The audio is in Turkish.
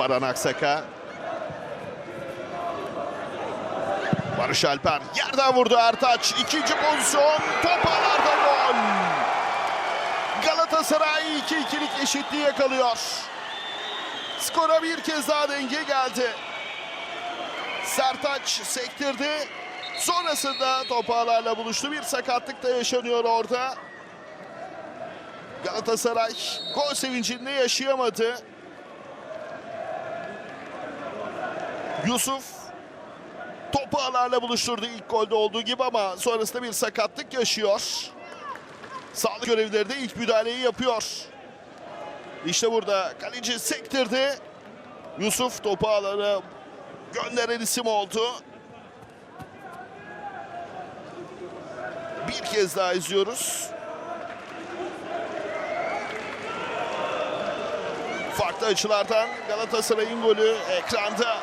Baran Aksaka. Barış Alper yerden vurdu Ertaç. İkinci pozisyon top ağlarda gol. Galatasaray 2-2'lik eşitliği yakalıyor. Skora bir kez daha denge geldi. Sertaç sektirdi. Sonrasında top ağlarla buluştu. Bir sakatlık da yaşanıyor orada. Galatasaray gol sevincinde yaşayamadı. Yusuf topu ağlarla buluşturdu ilk golde olduğu gibi ama sonrasında bir sakatlık yaşıyor. Sağlık görevlileri de ilk müdahaleyi yapıyor. İşte burada kaleci sektirdi. Yusuf topu ağlara gönderen isim oldu. Bir kez daha izliyoruz. Farklı açılardan Galatasaray'ın golü ekranda.